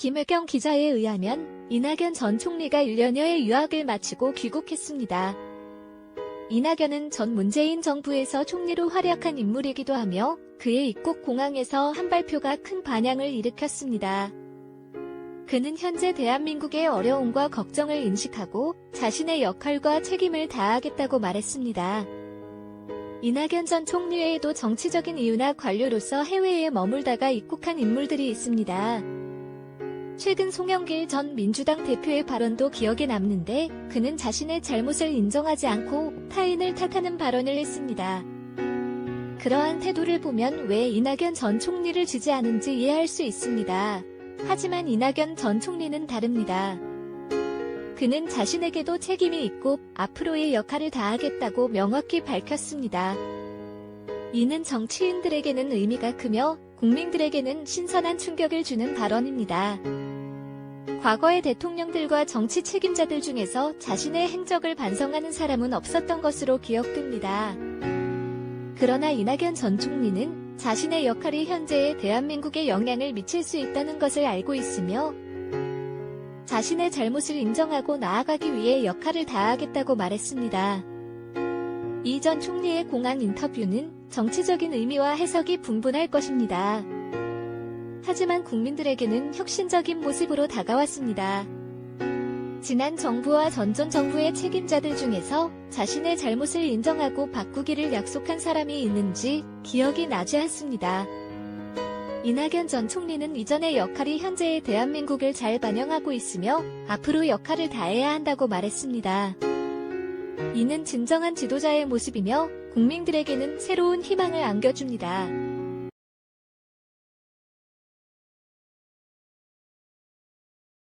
김혜경 기자에 의하면 이낙연 전 총리가 1년여의 유학을 마치고 귀국했습니다. 이낙연은 전 문재인 정부에서 총리로 활약한 인물이기도 하며 그의 입국 공항에서 한 발표가 큰 반향을 일으켰습니다. 그는 현재 대한민국의 어려움과 걱정을 인식하고 자신의 역할과 책임을 다하겠다고 말했습니다. 이낙연 전 총리 외에도 정치적인 이유나 관료로서 해외에 머물다가 입국한 인물들이 있습니다. 최근 송영길 전 민주당 대표의 발언도 기억에 남는데 그는 자신의 잘못을 인정하지 않고 타인을 탓하는 발언을 했습니다. 그러한 태도를 보면 왜 이낙연 전 총리를 지지하는지 이해할 수 있습니다. 하지만 이낙연 전 총리는 다릅니다. 그는 자신에게도 책임이 있고 앞으로의 역할을 다하겠다고 명확히 밝혔습니다. 이는 정치인들에게는 의미가 크며 국민들에게는 신선한 충격을 주는 발언입니다. 과거의 대통령들과 정치 책임자들 중에서 자신의 행적을 반성하는 사람은 없었던 것으로 기억됩니다. 그러나 이낙연 전 총리는 자신의 역할이 현재의 대한민국에 영향을 미칠 수 있다는 것을 알고 있으며 자신의 잘못을 인정하고 나아가기 위해 역할을 다하겠다고 말했습니다. 이 전 총리의 공항 인터뷰는 정치적인 의미와 해석이 분분할 것입니다. 하지만 국민들에게는 혁신적인 모습으로 다가왔습니다. 지난 정부와 전전 정부의 책임자들 중에서 자신의 잘못을 인정하고 바꾸기를 약속한 사람이 있는지 기억이 나지 않습니다. 이낙연 전 총리는 이전의 역할이 현재의 대한민국을 잘 반영하고 있으며 앞으로 역할을 다해야 한다고 말했습니다. 이는 진정한 지도자의 모습이며 국민들에게는 새로운 희망을 안겨줍니다.